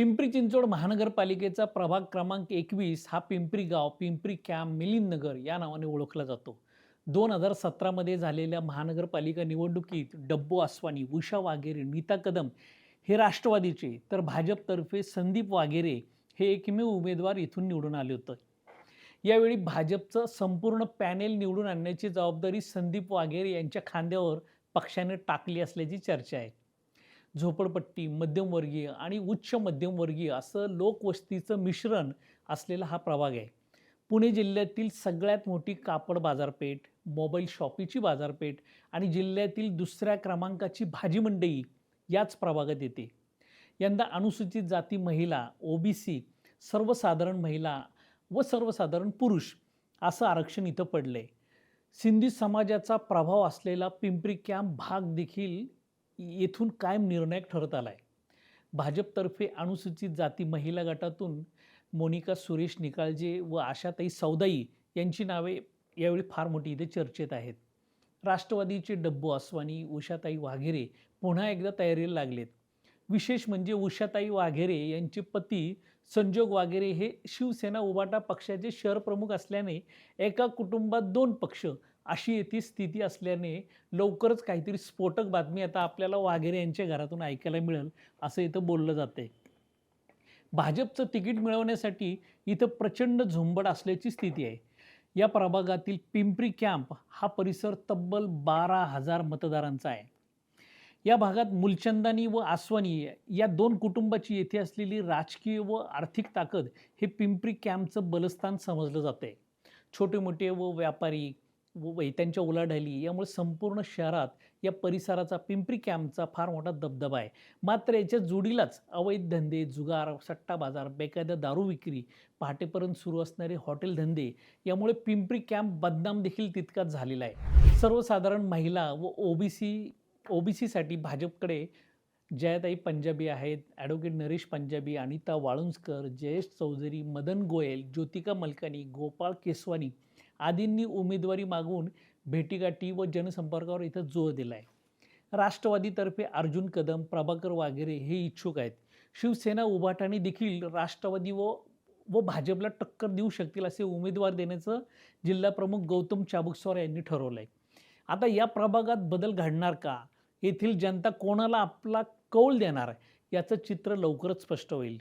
पिंपरी चिंचवड महानगरपालिकेचा प्रभाग क्रमांक एकवीस हा पिंपरी गाव पिंपरी कॅम्प मिलिंद नगर या नावाने ओळखला जातो. दोन हजार सतरामध्ये झालेल्या महानगरपालिका निवडणुकीत डब्बू आसवानी उषा वाघेरे नीता कदम हे राष्ट्रवादीचे तर भाजपतर्फे संदीप वाघेरे हे एकमेव उमेदवार इथून निवडून आले होते. यावेळी भाजपचं संपूर्ण पॅनेल निवडून आणण्याची जबाबदारी संदीप वाघेरे यांच्या खांद्यावर पक्षाने टाकली असल्याची चर्चा आहे. झोपडपट्टी मध्यमवर्गीय आणि उच्च मध्यमवर्गीय असं लोकवस्तीचं मिश्रण असलेला हा प्रभाग आहे. पुणे जिल्ह्यातील सगळ्यात मोठी कापड बाजारपेठ मोबाईल शॉपीची बाजारपेठ आणि जिल्ह्यातील दुसऱ्या क्रमांकाची भाजी मंडई याच प्रभागात येते. यंदा अनुसूचित जाती महिला ओबीसी सर्वसाधारण महिला व सर्वसाधारण पुरुष असं आरक्षण इथं पडलं आहे सिंधी समाजाचा प्रभाव असलेला पिंपरी कॅम्प भाग देखील येथून कायम निर्णायक ठरत आला आहे भाजपतर्फे अनुसूचित जाती महिला गटातून मोनिका सुरेश निकाळजे व आशाताई सौदाई यांची नावे यावेळी फार मोठी इथे चर्चेत आहेत. राष्ट्रवादीचे डब्बू आसवानी उषाताई वाघेरे पुन्हा एकदा तयारीला लागलेत. विशेष म्हणजे उषाताई वाघेरे यांचे पती संजोग वाघेरे हे शिवसेना उबाटा पक्षाचे शहर प्रमुख असल्याने एका कुटुंबात दोन पक्ष अशी येथे स्थिती असल्याने लवकरच काहीतरी स्फोटक बातमी आता आपल्याला वाघेरे यांच्या घरातून ऐकायला मिळेल असं इथं बोललं जाते भाजपचं तिकीट मिळवण्यासाठी इथं प्रचंड झुंबड असल्याची स्थिती आहे. या प्रभागातील पिंपरी कॅम्प हा परिसर तब्बल बारा हजार मतदारांचा आहे. या भागात मुलचंदानी व आसवानी या दोन कुटुंबाची येथे असलेली राजकीय व आर्थिक ताकद हे पिंपरी कॅम्पचं बलस्थान समजलं जाते छोटे मोठे व व्यापारी व वैत्यांच्या उलाढाली यामुळे संपूर्ण शहरात या परिसराचा पिंपरी कॅम्पचा फार मोठा दबदबा आहे. मात्र याच्या जोडीलाच अवैध धंदे जुगार सट्टा बाजार बेकायदा दारू विक्री पहाटेपर्यंत सुरू असणारे हॉटेल धंदे यामुळे पिंपरी कॅम्प बदनाम देखील तितकाच झालेला आहे. सर्वसाधारण महिला व ओबीसी ओबीसीसाठी भाजपकडे जयाताई पंजाबी आहेत ॲडव्होकेट नरेश पंजाबी अनिता वाळुंजकर जयेश चौधरी मदन गोयल ज्योतिका मलकानी गोपाळ केसवानी आदींनी उमेदवारी मागून भेटीगाठी व जनसंपर्कावर इथं जोर दिला आहे राष्ट्रवादीतर्फे अर्जुन कदम प्रभाकर वागेरे हे इच्छुक आहेत. शिवसेना उभाटाने देखील राष्ट्रवादी व व भाजपला टक्कर देऊ शकतील असे उमेदवार देण्याचं जिल्हाप्रमुख गौतम चाबुकस्वार यांनी ठरवलं आहे आता या प्रभागात बदल घडणार का? येथील जनता कोणाला आपला कौल देणार आहे? याचं चित्र लवकरच स्पष्ट होईल.